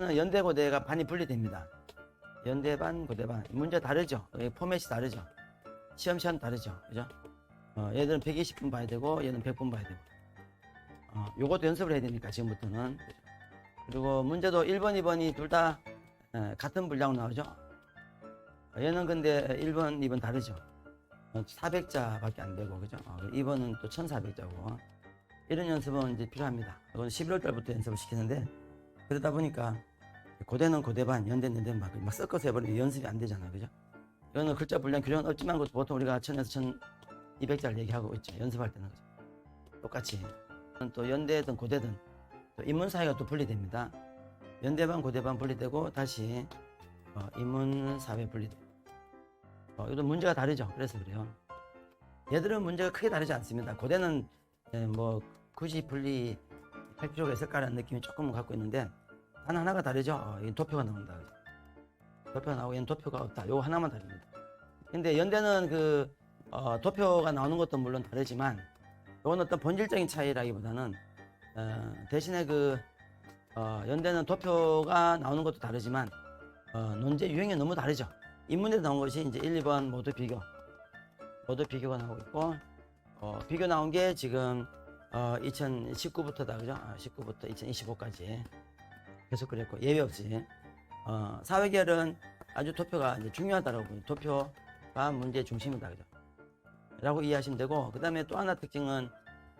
연대 고대가 반이 분리됩니다. 연대 반, 고대 반. 문제 다르죠. 예, 포맷이 다르죠. 시험 시간 다르죠. 그죠? 어, 얘들은 120분 봐야 되고 얘는 100분 봐야 되고. 어, 요것도 연습을 해야 되니까 지금부터는. 그리고 문제도 1번, 2번이 둘 다 같은 분량 나오죠. 어, 얘는 근데 1번, 2번 다르죠. 400자밖에 안 되고 그죠? 어, 2번은 또 1400자고 이런 연습은 이제 필요합니다. 이건 11월 달부터 연습을 시키는데 그러다 보니까 고대는 고대반, 연대는 연대반 막, 막 섞어서 해버리면 연습이 안 되잖아요. 그죠? 이거는 글자 분량 교련 없지만 그것도 보통 우리가 1000에서 1200자를 얘기하고 있죠. 연습할 때는 그죠? 똑같이 또 연대든 고대든 또 인문 사회가 또 분리됩니다. 연대반, 고대반 분리되고 다시 어, 인문 사회 분리되고 어, 이것도 문제가 다르죠. 그래서 그래요. 얘들은 문제가 크게 다르지 않습니다. 고대는 예, 뭐 굳이 분리할 필요가 있을까라는 느낌이 조금은 갖고 있는데 단 하나가 다르죠. 어, 이 도표가 나온다. 도표가 나오고 얘는 도표가 없다. 요거 하나만 다릅니다. 근데 연대는 그 어, 도표가 나오는 것도 물론 다르지만 요건 어떤 본질적인 차이라기보다는 어, 대신에 그 어, 연대는 도표가 나오는 것도 다르지만 어, 논제 유형이 너무 다르죠. 인문에 나온 것이 이제 1, 2번 모두 비교. 모두 비교가 나오고 있고, 어, 비교 나온 게 지금, 어, 2019부터다, 그죠? 아, 19부터 2025까지 계속 그랬고, 예외 없이. 어, 사회계열은 아주 도표가 이제 중요하다라고, 도표가 문제의 중심이다, 그죠? 라고 이해하시면 되고, 그 다음에 또 하나 특징은,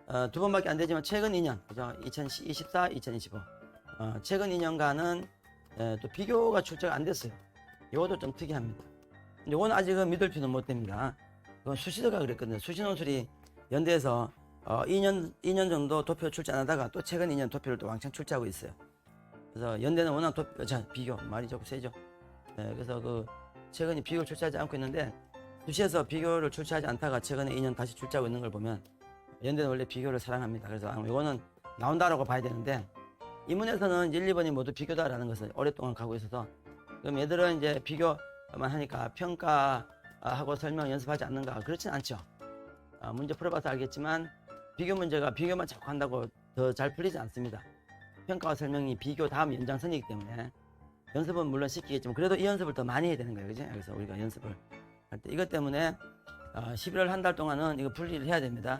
어, 두 번밖에 안 되지만 최근 2년, 그죠? 2024, 2025. 어, 최근 2년간은 에, 또 비교가 출제가 안 됐어요. 이것도 좀 특이합니다. 이거는 아직은 믿을 필요는 못 됩니다. 그건 수시도가 그랬거든요. 수시 논술이 연대에서 어, 2년, 2년 정도 도표 출제 안 하다가 또 최근 2년 도표를 또 왕창 출제하고 있어요. 그래서 연대는 워낙 도표, 자, 비교, 말이 조금 세죠. 네, 그래서 그 최근에 비교를 출제하지 않고 있는데 수시에서 비교를 출제하지 않다가 최근에 2년 다시 출제하고 있는 걸 보면 연대는 원래 비교를 사랑합니다. 그래서 이거는 나온다라고 봐야 되는데 인문에서는 1, 2번이 모두 비교다라는 것을 오랫동안 가고 있어서 그럼 얘들은 이제 비교만 하니까 평가하고 설명 연습하지 않는가 그렇진 않죠. 아, 문제 풀어봐서 알겠지만 비교 문제가 비교만 자꾸 한다고 더 잘 풀리지 않습니다. 평가와 설명이 비교 다음 연장선이기 때문에 연습은 물론 시키겠지만 그래도 이 연습을 더 많이 해야 되는 거예요. 그지? 그래서 우리가 연습을 할 때 이것 때문에 어, 11월 한 달 동안은 이거 분리를 해야 됩니다.